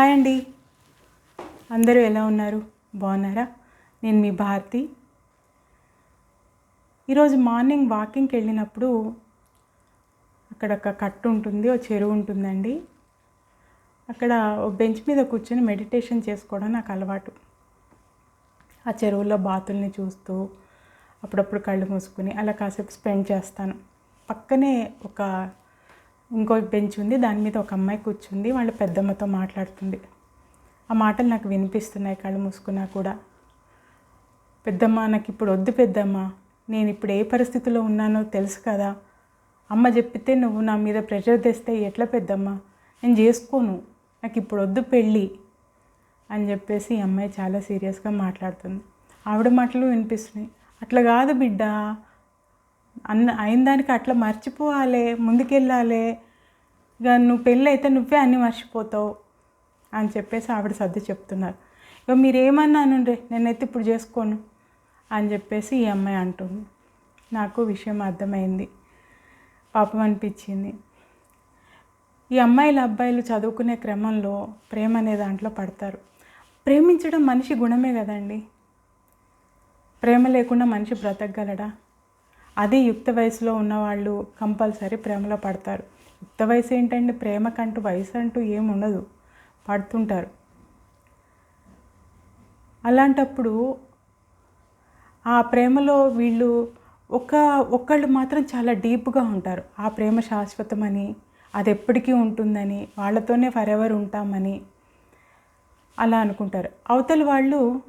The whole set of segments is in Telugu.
హాయ్ అండి. అందరూ ఎలా ఉన్నారు? బాగున్నారా? నేను మీ భారతి. ఈరోజు మార్నింగ్ వాకింగ్కి వెళ్ళినప్పుడు అక్కడ ఒక కట్టు ఉంటుంది ఒక చెరువు ఉంటుందండి. అక్కడ బెంచ్ మీద కూర్చొని మెడిటేషన్ చేసుకోవడం నాకు అలవాటు. ఆ చెరువులో బాతుల్ని చూస్తూ అప్పుడప్పుడు కళ్ళు మూసుకుని అలా కాసేపు స్పెండ్ చేస్తాను. పక్కనే ఒక ఇంకో బెంచ్ ఉంది దాని మీద ఒక అమ్మాయి కూర్చుంది వాళ్ళ పెద్దమ్మతో మాట్లాడుతుంది. ఆ మాటలు నాకు వినిపిస్తున్నాయి కళ్ళు మూసుకున్నా కూడా. పెద్దమ్మ నాకు ఇప్పుడు వద్దు పెద్దమ్మ. నేను ఇప్పుడు ఏ పరిస్థితిలో ఉన్నానో తెలుసు కదా. అమ్మ చెప్పితే నువ్వు నా మీద ప్రెషర్ తెస్తే ఎట్లా పెద్దమ్మ? నేను చేసుకోను. నాకు ఇప్పుడు వద్దు పెళ్ళి అని చెప్పేసి ఈ అమ్మాయి చాలా సీరియస్గా మాట్లాడుతుంది. ఆవిడ మాటలు వినిపిస్తున్నాయి. అట్లా కాదు బిడ్డ. అన్న అయిన దానికి అట్లా మర్చిపోవాలి ముందుకెళ్ళాలి. ఇక నువ్వు పెళ్ళి అయితే నువ్వే అన్నీ మర్చిపోతావు అని చెప్పేసి ఆవిడ సర్ది చెప్తున్నారు. ఇక మీరేమన్నానుండే నేనైతే ఇప్పుడు చేసుకోను అని చెప్పేసి ఈ అమ్మాయి అంటుంది. నాకు విషయం అర్థమైంది. పాపం అనిపించింది. ఈ అమ్మాయిలు అబ్బాయిలు చదువుకునే క్రమంలో ప్రేమ అనే దాంట్లో పడతారు. ప్రేమించడం మనిషి గుణమే కదండి. ప్రేమ లేకుండా మనిషి బ్రతకగలడా? అదే యుక్త వయసులో ఉన్నవాళ్ళు కంపల్సరీ ప్రేమలో పడతారు. యుక్త వయసు ఏంటండి ప్రేమకంటూ వయసు అంటూ ఏముండదు. పడుతుంటారు. అలాంటప్పుడు ఆ ప్రేమలో వీళ్ళు ఒక ఒక్కళ్ళు మాత్రం చాలా డీప్గా ఉంటారు. ఆ ప్రేమ శాశ్వతమని అది ఎప్పటికీ ఉంటుందని వాళ్ళతోనే ఫర్ ఎవర్ ఉంటామని అలా అనుకుంటారు. అవతల వాళ్ళు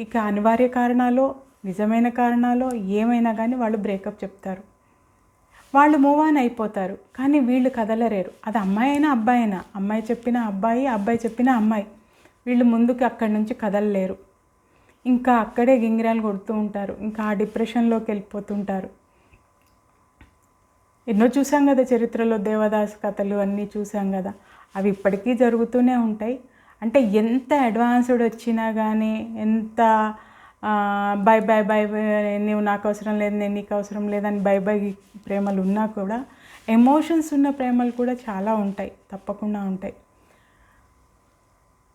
ఇక అనివార్య కారణాలు నిజమైన కారణాలు ఏమైనా కానీ వాళ్ళు బ్రేకప్ చెప్తారు. వాళ్ళు మూవ్ ఆన్ అయిపోతారు. కానీ వీళ్ళు కదలలేరు అది అమ్మాయి అయినా అబ్బాయి అయినా. అమ్మాయి చెప్పిన అబ్బాయి అబ్బాయి చెప్పిన అమ్మాయి. వీళ్ళు ముందుకు అక్కడి నుంచి కదలలేరు. ఇంకా అక్కడే గింగిరాలు కొడుతూ ఉంటారు. ఇంకా ఆ డిప్రెషన్లోకి వెళ్ళిపోతుంటారు. ఎన్నో చూసాం కదా చరిత్రలో దేవదాస్ కథలు అన్నీ చూసాం కదా. అవి ఇప్పటికీ జరుగుతూనే ఉంటాయి. అంటే ఎంత అడ్వాన్స్డ్ వచ్చినా కానీ ఎంత బై బై బై నువ్వు నాకు అవసరం లేదు నేను నీకు అవసరం లేదని బై బై ప్రేమలు ఉన్నా కూడా ఎమోషన్స్ ఉన్న ప్రేమలు కూడా చాలా ఉంటాయి తప్పకుండా ఉంటాయి.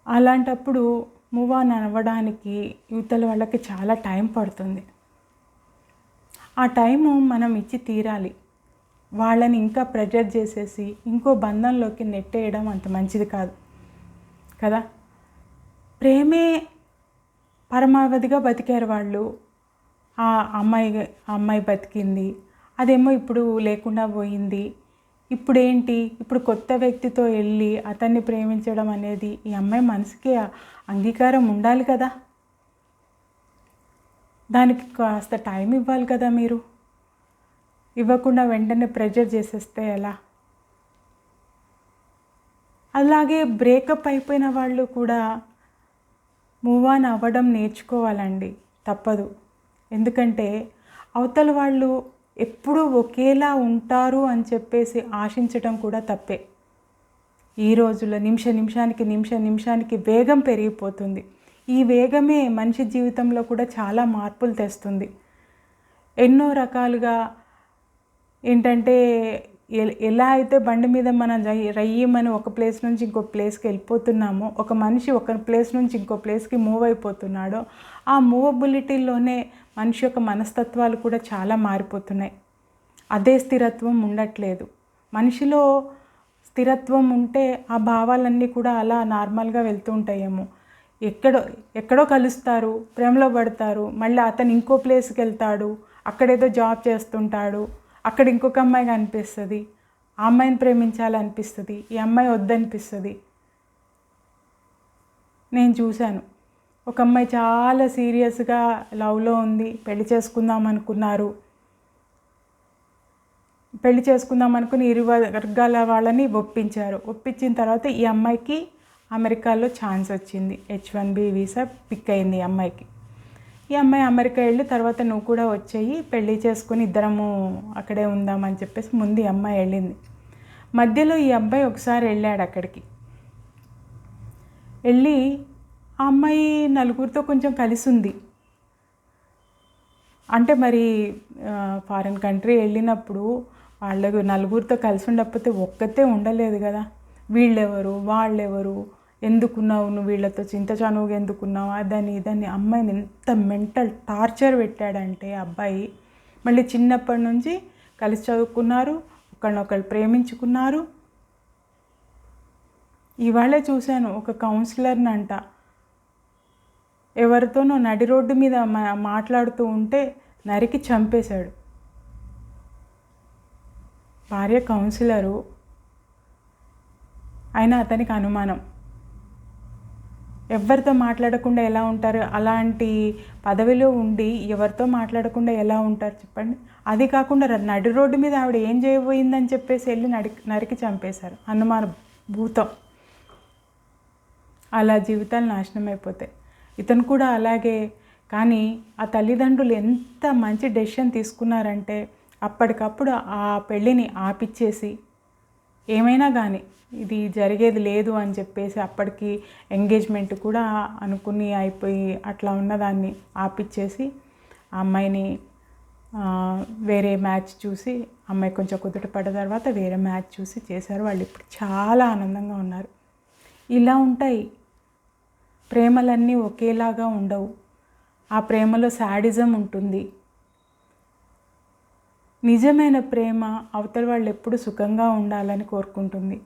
అలాంటప్పుడు మూవ్ ఆన్ అవ్వడానికి యువతల వాళ్ళకి చాలా టైం పడుతుంది. ఆ టైము మనం ఇచ్చి తీరాలి. వాళ్ళని ఇంకా ప్రెజర్ చేసేసి ఇంకో బంధంలోకి నెట్టేయడం అంత మంచిది కాదు. కదా? ప్రేమే పరమావధిగా బతికారు వాళ్ళు. ఆ అమ్మాయి అమ్మాయి బతికింది. అదేమో ఇప్పుడు లేకుండా పోయింది. ఇప్పుడేంటి? ఇప్పుడు కొత్త వ్యక్తితో వెళ్ళి అతన్ని ప్రేమించడం అనేది ఈ అమ్మాయి మనసుకి అంగీకారం ఉండాలి కదా? దానికి కాస్త టైం ఇవ్వాలి కదా మీరు? ఇవ్వకుండా వెంటనే ప్రెజర్ చేసేస్తే ఎలా? అలాగే బ్రేకప్ అయిపోయిన వాళ్ళు కూడా మూవ్ ఆన్ అవ్వడం నేర్చుకోవాలండి. తప్పదు. ఎందుకంటే అవతల వాళ్ళు ఎప్పుడూ ఒకేలా ఉంటారు అని చెప్పేసి ఆశించడం కూడా తప్పే. ఈ రోజుల్లో నిమిష నిమిషానికి నిమిష నిమిషానికి వేగం పెరిగిపోతుంది. ఈ వేగమే మనిషి జీవితంలో కూడా చాలా మార్పులు తెస్తుంది. ఎన్నో రకాలుగా ఏంటంటే ఎలా అయితే బండి మీద మనం రయ్యమని ఒక ప్లేస్ నుంచి ఇంకో ప్లేస్కి వెళ్ళిపోతున్నామో ఒక మనిషి ఒక ప్లేస్ నుంచి ఇంకో ప్లేస్కి మూవ్ అయిపోతున్నాడో ఆ మూవబిలిటీలోనే మనిషి యొక్క మనస్తత్వాలు కూడా చాలా మారిపోతున్నాయి. అదే స్థిరత్వం ఉండట్లేదు. మనిషిలో స్థిరత్వం ఉంటే ఆ భావాలన్నీ కూడా అలా నార్మల్గా వెళ్తూ ఉంటాయేమో. ఎక్కడో ఎక్కడో కలుస్తారు ప్రేమలో పడతారు మళ్ళీ అతను ఇంకో ప్లేస్కి వెళ్తాడు అక్కడేదో జాబ్ చేస్తుంటాడు అక్కడ ఇంకొక అమ్మాయి కనిపిస్తుంది. ఆ అమ్మాయిని ప్రేమించాలనిపిస్తుంది. ఈ అమ్మాయి వద్దనిపిస్తుంది. నేను చూశాను. ఒక అమ్మాయి చాలా సీరియస్గా లవ్లో ఉంది. పెళ్ళి చేసుకుందాం అనుకున్నారు. పెళ్ళి చేసుకుందాం అనుకుని ఇరు వర్గాల వాళ్ళని ఒప్పించారు. ఒప్పించిన తర్వాత ఈ అమ్మాయికి అమెరికాలో ఛాన్స్ వచ్చింది. H one B visa pick అయింది ఈ అమ్మాయికి. ఈ అమ్మాయి అమెరికా వెళ్ళి తర్వాత నువ్వు కూడా వచ్చేయి పెళ్ళి చేసుకుని ఇద్దరము అక్కడే ఉందామని చెప్పేసి ముందు ఈ అమ్మాయి వెళ్ళింది. మధ్యలో ఈ అబ్బాయి ఒకసారి వెళ్ళాడు అక్కడికి. వెళ్ళి ఆ అమ్మాయి నలుగురితో కొంచెం కలిసి ఉంది. అంటే మరి ఫారిన్ కంట్రీ వెళ్ళినప్పుడు వాళ్ళకు నలుగురితో కలిసి ఉండకపోతే ఒక్కతే ఉండలేదు కదా. వీళ్ళెవరు? వాళ్ళెవరు? ఎందుకున్నావు నువ్వు వీళ్ళతో చింత చనువుగా ఎందుకున్నావు? అదని ఇదని అమ్మాయిని ఎంత మెంటల్ టార్చర్ పెట్టాడంటే అబ్బాయి మళ్ళీ చిన్నప్పటి నుంచి కలిసి చదువుకున్నారు ఒకళ్ళనొకళ్ళు ప్రేమించుకున్నారు. ఇవాళే చూశాను ఒక కౌన్సిలర్ని అంట. ఎవరితోనో నడి రోడ్డు మీద మా- మాట్లాడుతూ ఉంటే నరికి చంపేశాడు. భార్య కౌన్సిలరు. అయినా అతనికి అనుమానం. ఎవరితో మాట్లాడకుండా ఎలా ఉంటారు? అలాంటి పదవిలో ఉండి ఎవరితో మాట్లాడకుండా ఎలా ఉంటారు చెప్పండి? అది కాకుండా నడి రోడ్డు మీద ఆవిడ ఏం చేయబోయిందని చెప్పేసి వెళ్ళి నడి నరికి చంపేశారు. అనుమాన భూతం. అలా జీవితాలు నాశనం అయిపోతాయి. ఇతను కూడా అలాగే. కానీ ఆ తల్లిదండ్రులు ఎంత మంచి డెసిషన్ తీసుకున్నారంటే అప్పటికప్పుడు ఆ పెళ్ళిని ఆపిచ్చేసి ఏమైనా కానీ ఇది జరిగేది లేదు అని చెప్పేసి అప్పటికి ఎంగేజ్మెంట్ కూడా అనుకుని అయిపోయి అట్లా ఉన్నదాన్ని ఆపిచ్చేసి ఆ అమ్మాయిని వేరే మ్యాచ్ చూసి అమ్మాయి కొంచెం కుదుట పడ్డ తర్వాత వేరే మ్యాచ్ చూసి చేశారు. వాళ్ళు ఇప్పుడు చాలా ఆనందంగా ఉన్నారు. ఇలా ఉంటాయి. ప్రేమలన్నీ ఒకేలాగా ఉండవు. ఆ ప్రేమలో శాడిజం ఉంటుంది. నిజమైన ప్రేమ అవతల వాళ్ళు ఎప్పుడు సుఖంగా ఉండాలని కోరుకుంటుంది.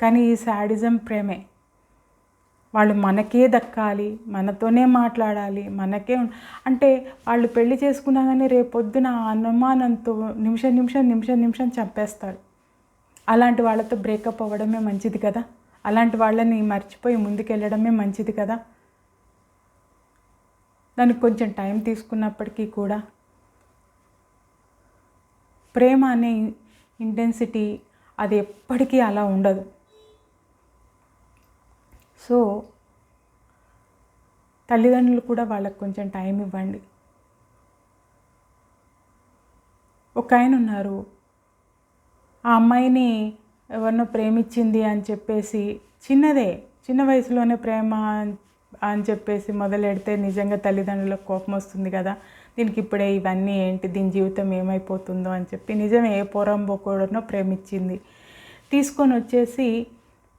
కానీ ఈ శాడిజం ప్రేమే. వాళ్ళు మనకే దక్కాలి మనతోనే మాట్లాడాలి మనకే అంటే వాళ్ళు పెళ్ళి చేసుకున్నా కానీ రేపొద్దున అనుమానంతో నిమిషం నిమిషం నిమిషం నిమిషం చంపేస్తారు అలాంటి వాళ్ళతో బ్రేకప్ అవ్వడమే మంచిది కదా? అలాంటి వాళ్ళని మర్చిపోయి ముందుకెళ్ళడమే మంచిది కదా? దానికి కొంచెం టైం తీసుకున్నప్పటికీ కూడా ప్రేమ అనే ఇంటెన్సిటీ అది ఎప్పటికీ అలా ఉండదు. సో తల్లిదండ్రులు కూడా వాళ్ళకి కొంచెం టైం ఇవ్వండి. ఒక ఆయన ఉన్నారు. ఆ అమ్మాయిని ఎవరినో ప్రేమించింది అని చెప్పేసి చిన్నదే చిన్న వయసులోనే ప్రేమ అని చెప్పేసి మొదలెడితే నిజంగా తల్లిదండ్రులకు కోపం వస్తుంది కదా. దీనికి ఇప్పుడే ఇవన్నీ ఏంటి దీని జీవితం ఏమైపోతుందో అని చెప్పి నిజమే ఏ పొరంబోకోడనో ప్రేమించింది. తీసుకొని వచ్చేసి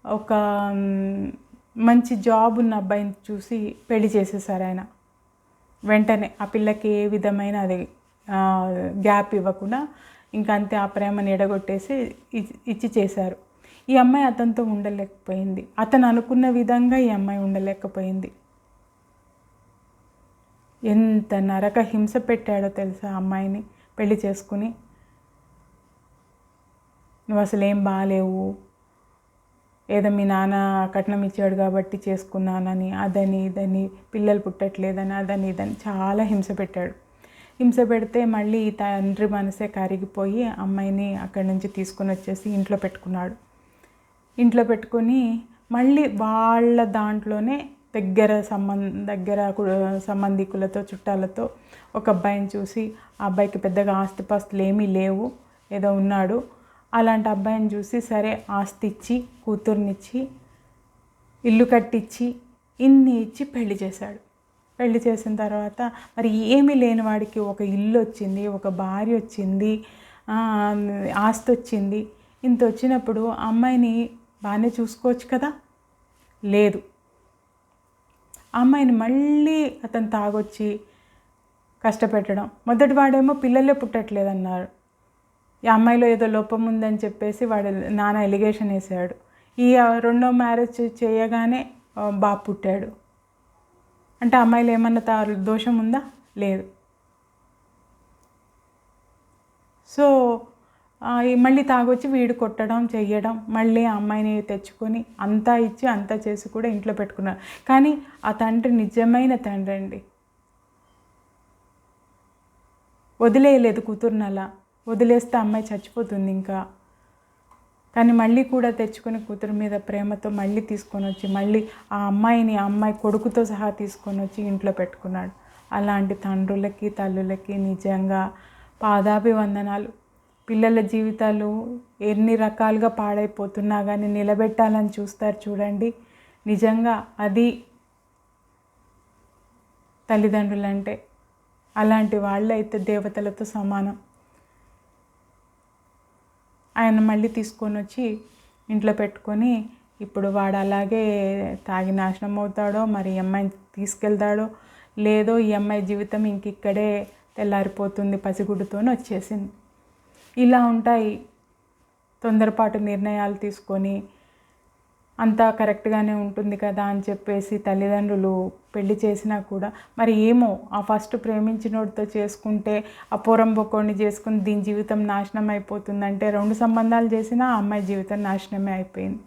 ఒక మంచి జాబ్ ఉన్న అబ్బాయిని చూసి పెళ్ళి చేసేసారు ఆయన. వెంటనే ఆ పిల్లకి ఏ విధమైన అది గ్యాప్ ఇవ్వకుండా ఇంకా అంతే ఆ ప్రేమని ఎడగొట్టేసి ఇచ్చి- ఇచ్చి చేశారు. ఈ అమ్మాయి అతనితో ఉండలేకపోయింది. అతను అనుకున్న విధంగా ఈ అమ్మాయి ఉండలేకపోయింది. ఎంత నరక హింస పెట్టాడో తెలుసా ఆ అమ్మాయిని పెళ్ళి చేసుకుని? నువ్వు అసలు ఏం బాగాలేవు ఏదో మీ నాన్న కట్నం ఇచ్చాడు కాబట్టి చేసుకున్నానని అదని ఇదని పిల్లలు పుట్టట్లేదని అదని ఇదని చాలా హింస పెట్టాడు. హింస పెడితే మళ్ళీ తండ్రి మనసే కరిగిపోయి అమ్మాయిని అక్కడి నుంచి తీసుకొని వచ్చేసి ఇంట్లో పెట్టుకున్నాడు. ఇంట్లో పెట్టుకొని మళ్ళీ వాళ్ళ దాంట్లోనే దగ్గర సంబంధ దగ్గర సంబంధికులతో చుట్టాలతో ఒక అబ్బాయిని చూసి ఆ అబ్బాయికి పెద్దగా ఆస్తిపాస్తులు ఏమీ లేవు ఏదో ఉన్నాడు. అలాంటి అబ్బాయిని చూసి సరే ఆస్తి ఇచ్చి కూతుర్నిచ్చి ఇల్లు కట్టించి ఇన్ని ఇచ్చి పెళ్ళి చేశాడు. పెళ్ళి చేసిన తర్వాత మరి ఏమీ లేని వాడికి ఒక ఇల్లు వచ్చింది ఒక భార్య వచ్చింది ఆస్తి వచ్చింది ఇంత వచ్చినప్పుడు అమ్మాయిని బాగానే చూసుకోవచ్చు కదా? లేదు. అమ్మాయిని మళ్ళీ అతను తాగొచ్చి కష్టపెట్టడం. మొదటి వాడేమో పిల్లలే పుట్టట్లేదన్నారు. ఈ అమ్మాయిలో ఏదో లోపం ఉందని చెప్పేసి వాడు నాన్న ఎలిగేషన్ వేసాడు. ఈ రెండో మ్యారేజ్ చేయగానే బాబు పుట్టాడు. అంటే అమ్మాయిలు ఏమన్నా తా దోషం ఉందా? లేదు. సో మళ్ళీ తాగొచ్చి వీడు కొట్టడం చెయ్యడం మళ్ళీ ఆ అమ్మాయిని తెచ్చుకొని అంతా ఇచ్చి అంతా చేసి కూడా ఇంట్లో పెట్టుకున్నారు. కానీ ఆ తండ్రి నిజమైన తండ్రి అండి. వదిలేయలేదు కూతురుని అలా. వదిలేస్తే అమ్మాయి చచ్చిపోతుంది ఇంకా. కానీ మళ్ళీ కూడా తెచ్చుకొని కూతురు మీద ప్రేమతో మళ్ళీ తీసుకొని వచ్చి మళ్ళీ ఆ అమ్మాయిని ఆ అమ్మాయి కొడుకుతో సహా తీసుకొని వచ్చి ఇంట్లో పెట్టుకున్నాడు. అలాంటి తండ్రులకి తల్లులకి నిజంగా పాదాభివందనాలు. పిల్లల జీవితాలు ఎన్ని రకాలుగా పాడైపోతున్నా కానీ నిలబెట్టాలని చూస్తారు చూడండి. నిజంగా అది తల్లిదండ్రులు అంటే అలాంటి వాళ్ళు అయితే దేవతలతో సమానం. ఆయన మళ్ళీ తీసుకొని వచ్చి ఇంట్లో పెట్టుకొని ఇప్పుడు వాడు అలాగే తాగి నాశనం అవుతాడో మరి ఈ అమ్మాయిని తీసుకెళ్తాడో లేదో ఈ అమ్మాయి జీవితం ఇంక ఇక్కడే తెల్లారిపోతుంది పసిగుడ్డుతోనే వచ్చేసింది. ఇలా ఉంటాయి. తొందరపాటు నిర్ణయాలు తీసుకొని అంతా కరెక్ట్గానే ఉంటుంది కదా అని చెప్పేసి తల్లిదండ్రులు పెళ్ళి చేసినా కూడా. మరి ఏమో ఆ ఫస్ట్ ప్రేమించినోడితో చేసుకుంటే ఆ పొరం చేసుకుని దీని జీవితం నాశనం అయిపోతుందంటే రెండు సంబంధాలు చేసినా ఆ అమ్మాయి జీవితం నాశనమే అయిపోయింది.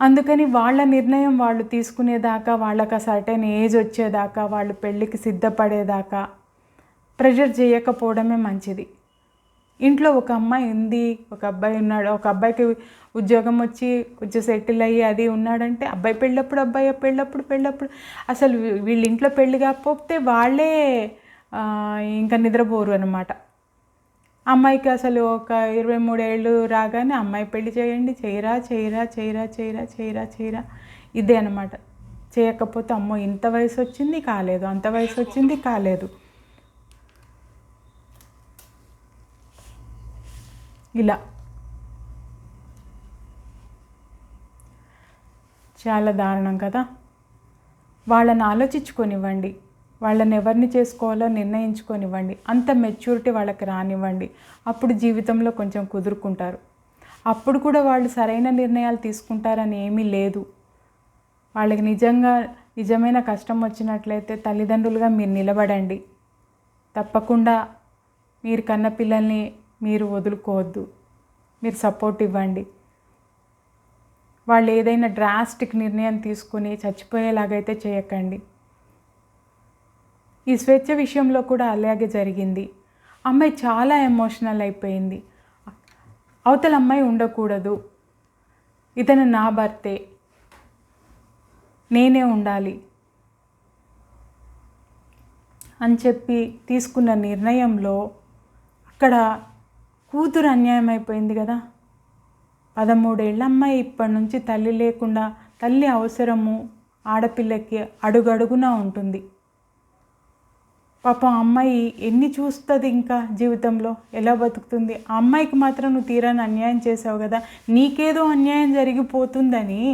అందుకని వాళ్ళ నిర్ణయం వాళ్ళు తీసుకునేదాకా వాళ్ళకి ఆ సర్టైన్ ఏజ్ వచ్చేదాకా వాళ్ళు పెళ్ళికి సిద్ధపడేదాకా ప్రెషర్ చేయకపోవడమే మంచిది. ఇంట్లో ఒక అమ్మాయి ఉంది ఒక అబ్బాయి ఉన్నాడు ఒక అబ్బాయికి ఉద్యోగం వచ్చి కొంచెం సెటిల్ అయ్యి అది ఉన్నాడంటే అబ్బాయి పెళ్ళప్పుడు అబ్బాయి పెళ్ళప్పుడు పెళ్ళప్పుడు. అసలు వీళ్ళ ఇంట్లో పెళ్ళి కాకపోతే వాళ్ళే ఇంకా నిద్రపోరు అనమాట అమ్మాయికి అసలు ఒక ఇరవై మూడేళ్ళు రాగానే అమ్మాయి పెళ్ళి చేయండి చేయరా చేయరా చేయరా చేయరా చేయరా చేయరా. ఇదే అనమాట చేయకపోతే అమ్మో ఇంత వయసు వచ్చింది కాలేదు. అంత వయసు వచ్చింది కాలేదు. ఇలా చాలా దారుణం కదా. వాళ్ళని ఆలోచించుకొనివ్వండి. వాళ్ళని ఎవరిని చేసుకోవాలో నిర్ణయించుకొనివ్వండి. అంత మెచ్యూరిటీ వాళ్ళకి రానివ్వండి. అప్పుడు జీవితంలో కొంచెం కుదురుకుంటారు. అప్పుడు కూడా వాళ్ళు సరైన నిర్ణయాలు తీసుకుంటారని ఏమీ లేదు. వాళ్ళకి నిజంగా నిజమైన కష్టం వచ్చినట్లయితే తల్లిదండ్రులుగా మీరు నిలబడండి. తప్పకుండా మీరు కన్న పిల్లల్ని మీరు వదులుకోవద్దు. మీరు సపోర్ట్ ఇవ్వండి. వాళ్ళు ఏదైనా డ్రాస్టిక్ నిర్ణయం తీసుకుని చచ్చిపోయేలాగైతే చేయకండి. ఈ స్వేచ్ఛ విషయంలో కూడా అలాగే జరిగింది. అమ్మాయి చాలా ఎమోషనల్ అయిపోయింది. అవతల అమ్మాయి ఉండకూడదు. ఇతను నా భర్తే. నేనే ఉండాలి. అని చెప్పి తీసుకున్న నిర్ణయంలో అక్కడ కూతురు అన్యాయం అయిపోయింది కదా. పదమూడేళ్ళ అమ్మాయి ఇప్పటి నుంచి తల్లి లేకుండా తల్లి అవసరము ఆడపిల్లకి అడుగడుగునా ఉంటుంది. పాపం అమ్మాయి ఎన్ని చూస్తుంది ఇంకా జీవితంలో? ఎలా బతుకుతుంది? ఆ అమ్మాయికి మాత్రం నువ్వు తీరాని అన్యాయం చేసావు కదా. నీకేదో అన్యాయం జరిగిపోతుందని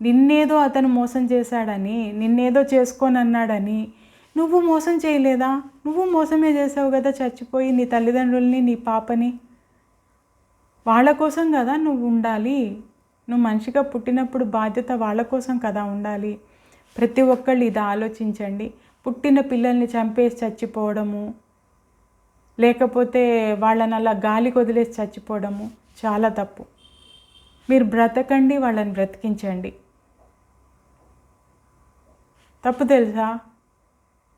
నిన్నేదో అతను మోసం చేశాడని నిన్నేదో చేసుకొని అన్నాడని నువ్వు మోసం చేయలేదా? నువ్వు మోసమే చేసావు కదా చచ్చిపోయి నీ తల్లిదండ్రుల్ని నీ పాపని. వాళ్ళ కోసం కదా నువ్వు ఉండాలి. నువ్వు మనిషిగా పుట్టినప్పుడు బాధ్యత వాళ్ళ కోసం కదా ఉండాలి. ప్రతి ఒక్కళ్ళు ఇది ఆలోచించండి. పుట్టిన పిల్లల్ని చంపేసి చచ్చిపోవడము లేకపోతే వాళ్ళని అలా గాలికి వదిలేసి చచ్చిపోవడము చాలా తప్పు. మీరు బ్రతకండి వాళ్ళని బ్రతికించండి. తప్పు తెలుసా?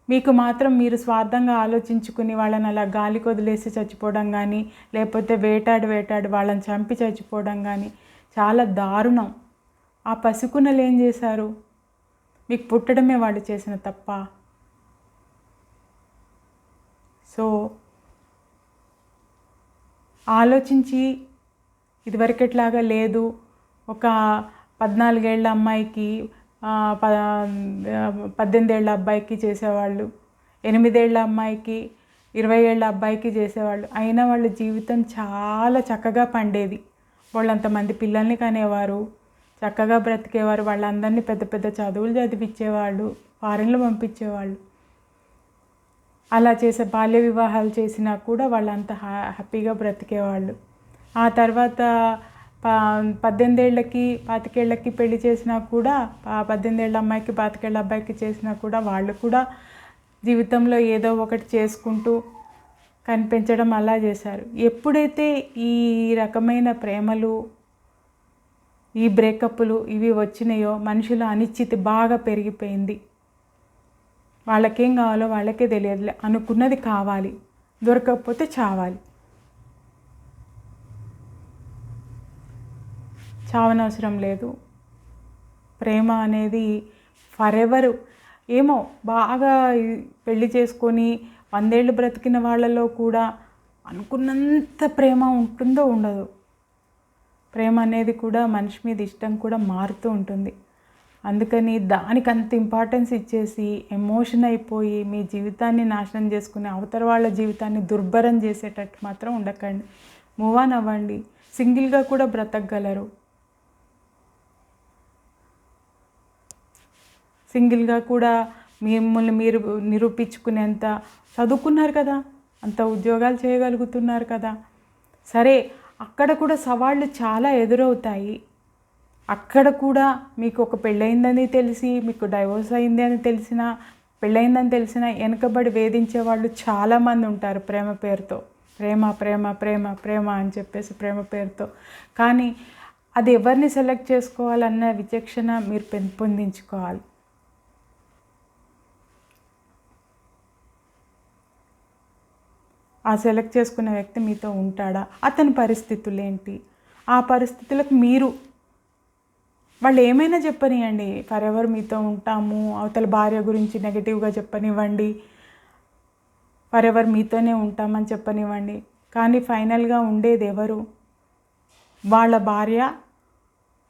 మీకు మాత్రం మీరు స్వార్థంగా ఆలోచించుకుని వాళ్ళని అలా గాలి కొదిలేసి చచ్చిపోవడం కానీ లేకపోతే వేటాడి వేటాడి వాళ్ళని చంపి చచ్చిపోవడం కానీ చాలా దారుణం. ఆ పసుకునలు ఏం చేశారు? మీకు పుట్టడమే వాళ్ళు చేసిన తప్ప. సో ఆలోచించి ఇదివరకెట్లాగా లేదు. ఒక పద్నాలుగేళ్ళ అమ్మాయికి ఆ, ప అబ్బాయికి చేసేవాళ్ళు ఎనిమిదేళ్ళ అమ్మాయికి ఇరవై ఏళ్ళ అబ్బాయికి చేసేవాళ్ళు. అయినా వాళ్ళ జీవితం చాలా చక్కగా పండేది. వాళ్ళంతమంది పిల్లల్ని కనేవారు చక్కగా బ్రతికేవారు. వాళ్ళందరినీ పెద్ద పెద్ద చదువులు చదివించేవాళ్ళు ఫారెన్లో పంపించేవాళ్ళు. అలా చేసే బాల్య వివాహాలు చేసినా కూడా వాళ్ళంత హ్యాపీగా బ్రతికేవాళ్ళు. ఆ తర్వాత పద్దెనిమిదేళ్ళకి పాతికేళ్ళకి పెళ్ళి చేసినా కూడా పద్దెనిమిదేళ్ళ అమ్మాయికి పాతికేళ్ళ అబ్బాయికి చేసినా కూడా వాళ్ళు కూడా జీవితంలో ఏదో ఒకటి చేసుకుంటూ కనిపించడం అలా చేశారు. ఎప్పుడైతే ఈ రకమైన ప్రేమలు ఈ బ్రేకప్లు ఇవి వచ్చినాయో మనుషుల అనిశ్చితి బాగా పెరిగిపోయింది. వాళ్ళకేం కావాలో వాళ్ళకే తెలియదులే. అనుకున్నది కావాలి. దొరకకపోతే చావాలి. చావనవసరం లేదు. ప్రేమ అనేది ఫర్ ఎవరు ఏమో బాగా పెళ్ళి చేసుకొని వందేళ్ళు బ్రతికిన వాళ్ళలో కూడా అనుకున్నంత ప్రేమ ఉంటుందో ఉండదు. ప్రేమ అనేది కూడా మనిషి మీద ఇష్టం కూడా మారుతూ ఉంటుంది. అందుకని దానికి అంత ఇంపార్టెన్స్ ఇచ్చేసి ఎమోషన్ అయిపోయి మీ జీవితాన్ని నాశనం చేసుకుని అవతల వాళ్ళ జీవితాన్ని దుర్భరం చేసేటట్టు మాత్రం ఉండకండి. మూవ్ ఆన్ అవ్వండి. సింగిల్గా కూడా బ్రతకగలరు. సింగిల్గా కూడా మిమ్మల్ని మీరు నిరూపించుకునేంత చదువుకున్నారు కదా అంత ఉద్యోగాలు చేయగలుగుతున్నారు కదా. సరే అక్కడ కూడా సవాళ్ళు చాలా ఎదురవుతాయి. అక్కడ కూడా మీకు ఒక పెళ్ళయిందని తెలిసి మీకు డైవోర్స్ అయింది అని తెలిసిన పెళ్ళయిందని తెలిసిన వెనకబడి వేధించే వాళ్ళు చాలామంది ఉంటారు ప్రేమ పేరుతో. ప్రేమ ప్రేమ ప్రేమ ప్రేమ అని చెప్పేసి ప్రేమ పేరుతో. కానీ అది ఎవరిని సెలెక్ట్ చేసుకోవాలన్న విచక్షణ మీరు పెంపొందించుకోవాలి ఆ సెలెక్ట్ చేసుకున్న వ్యక్తి మీతో ఉంటాడా? అతని పరిస్థితులు ఏంటి ఆ పరిస్థితులకు మీరు వాళ్ళు ఏమైనా చెప్పనివ్వండి ఫర్ ఎవర్ మీతో ఉంటాము అవతల భార్య గురించి నెగిటివ్గా చెప్పనివ్వండి. ఫర్ ఎవర్ మీతోనే ఉంటామని చెప్పనివ్వండి. కానీ ఫైనల్గా ఉండేది ఎవరు? వాళ్ళ భార్య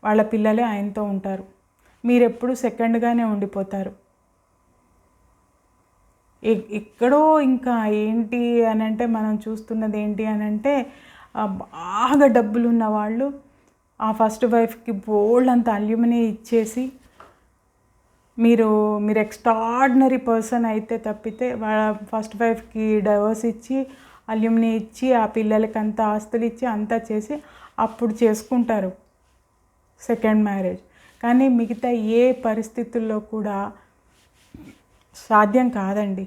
వాళ్ళ పిల్లలే ఆయనతో ఉంటారు. మీరు ఎప్పుడు సెకండ్గానే ఉండిపోతారు. ఎక్కడో ఇంకా ఏంటి అని అంటే మనం చూస్తున్నది ఏంటి అని అంటే బాగా డబ్బులు ఉన్న వాళ్ళు ఆ ఫస్ట్ వైఫ్కి బోల్డ్ అంత అల్యూమిని ఇచ్చేసి మీరు మీరు ఎక్స్ట్రాడినరీ పర్సన్ అయితే తప్పితే వాళ్ళ ఫస్ట్ వైఫ్కి డైవర్స్ ఇచ్చి అల్యూమిని ఇచ్చి ఆ పిల్లలకి అంత ఆస్తులు ఇచ్చి అంతా చేసి అప్పుడు చేసుకుంటారు సెకండ్ మ్యారేజ్. కానీ మిగతా ఏ పరిస్థితుల్లో కూడా సాధ్యం కాదండి.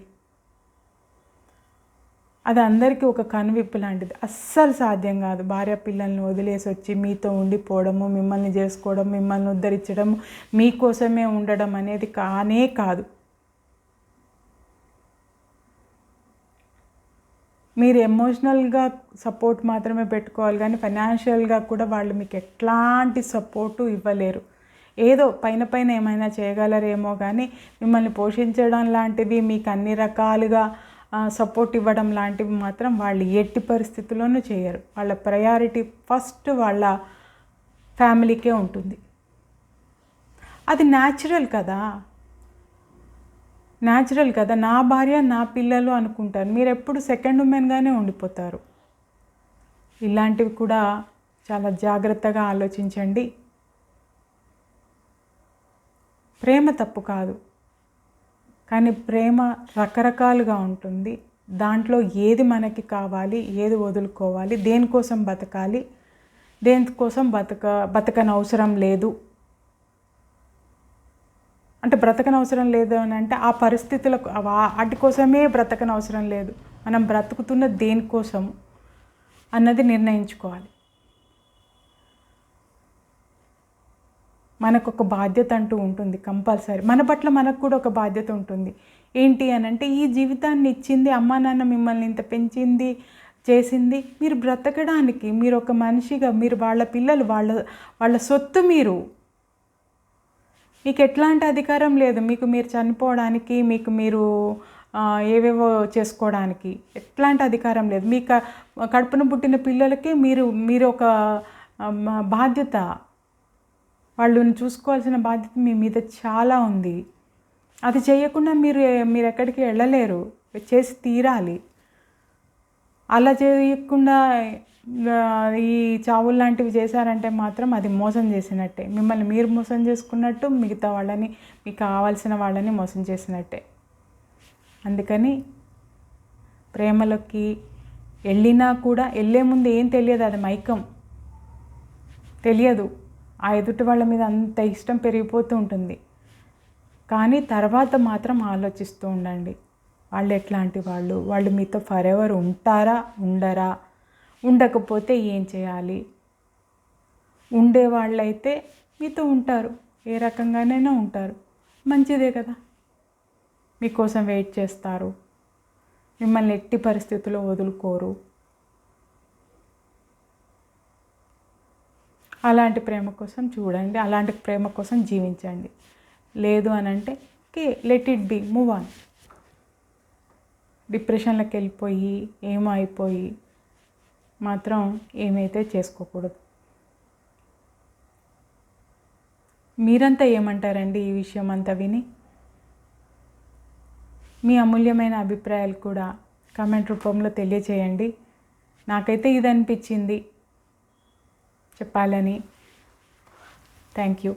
అది అందరికీ ఒక కనువిప్పు లాంటిది. అస్సలు సాధ్యం కాదు. భార్య పిల్లల్ని వదిలేసి వచ్చి మీతో ఉండిపోవడము మిమ్మల్ని చేసుకోవడం మిమ్మల్ని ఉద్ధరించడం మీకోసమే ఉండడం అనేది కానే కాదు. మీరు ఎమోషనల్గా సపోర్ట్ మాత్రమే పెట్టుకోవాలి కానీ ఫైనాన్షియల్గా కూడా వాళ్ళు మీకు ఎట్లాంటి సపోర్టు ఇవ్వలేరు. ఏదో పైన పైన ఏమైనా చేయగలరేమో కానీ మిమ్మల్ని పోషించడం లాంటివి మీకు అన్ని రకాలుగా సపోర్ట్ ఇవ్వడం లాంటివి మాత్రం వాళ్ళు ఎట్టి పరిస్థితుల్లోనూ చేయరు. వాళ్ళ ప్రయారిటీ ఫస్ట్ వాళ్ళ ఫ్యామిలీకే ఉంటుంది. అది న్యాచురల్ కదా. న్యాచురల్ కదా. నా భార్య నా పిల్లలు అనుకుంటారు. మీరు ఎప్పుడు సెకండ్ ఉమెన్గానే ఉండిపోతారు. ఇలాంటివి కూడా చాలా జాగ్రత్తగా ఆలోచించండి. ప్రేమ తప్పు కాదు. కానీ ప్రేమ రకరకాలుగా ఉంటుంది. దాంట్లో ఏది మనకి కావాలి ఏది వదులుకోవాలి దేనికోసం బతకాలి దేనికోసం బతక బతకని అవసరం లేదు. అంటే బ్రతకని అవసరం లేదు అని అంటే ఆ పరిస్థితులకు వాటి కోసమే బ్రతకని అవసరం లేదు. మనం బ్రతుకుతున్న దేనికోసం అన్నది నిర్ణయించుకోవాలి. మనకు ఒక బాధ్యత అంటూ ఉంటుంది కంపల్సరీ. మన పట్ల మనకు కూడా ఒక బాధ్యత ఉంటుంది. ఏంటి అని అంటే ఈ జీవితాన్ని ఇచ్చింది అమ్మా నాన్న మిమ్మల్ని ఇంత పెంచింది చేసింది మీరు బ్రతకడానికి మీరు ఒక మనిషిగా మీరు వాళ్ళ పిల్లలు వాళ్ళ వాళ్ళ సొత్తు మీరు. మీకు ఎట్లాంటి అధికారం లేదు. మీకు మీరు చనిపోవడానికి మీకు మీరు ఏవేవో చేసుకోవడానికి ఎట్లాంటి అధికారం లేదు. మీ కడుపున పుట్టిన పిల్లలకి మీరు మీరు ఒక బాధ్యత. వాళ్ళని చూసుకోవాల్సిన బాధ్యత మీ మీద చాలా ఉంది. అది చేయకుండా మీరు మీరు ఎక్కడికి వెళ్ళలేరు. చేసి తీరాలి. అలా చేయకుండా ఈ చావులు లాంటివి చేశారంటే మాత్రం అది మోసం చేసినట్టే. మిమ్మల్ని మీరు మోసం చేసుకున్నట్టు మిగతా వాళ్ళని మీకు కావాల్సిన వాళ్ళని మోసం చేసినట్టే. అందుకని ప్రేమలోకి వెళ్ళినా కూడా వెళ్ళే ముందు ఏం తెలియదు అది మైకం. తెలియదు. ఆ ఎదుటి వాళ్ళ మీద అంత ఇష్టం పెరిగిపోతూ ఉంటుంది. కానీ తర్వాత మాత్రం ఆలోచిస్తూ ఉండండి. వాళ్ళు ఎట్లాంటి వాళ్ళు? వాళ్ళు మీతో ఫర్ ఎవర్ ఉంటారా? ఉండరా? ఉండకపోతే ఏం చేయాలి? ఉండే వాళ్ళైతే మీతో ఉంటారు. ఏ రకంగానైనా ఉంటారు. మంచిదే కదా. మీకోసం వెయిట్ చేస్తారు. మిమ్మల్ని ఎట్టి పరిస్థితుల్లో వదులుకోరు. అలాంటి ప్రేమ కోసం చూడండి అలాంటి ప్రేమ కోసం జీవించండి. లేదు అని అంటే okay let it be move on డిప్రెషన్లోకి వెళ్ళిపోయి ఏమో అయిపోయి మాత్రం ఏమైతే చేసుకోకూడదు. మీరంతా ఏమంటారండి ఈ విషయం అంతా విని? మీ అమూల్యమైన అభిప్రాయాలు కూడా కామెంట్ రూపంలో తెలియచేయండి. నాకైతే ఇది అనిపించింది. చెప్పాలని థ్యాంక్ యూ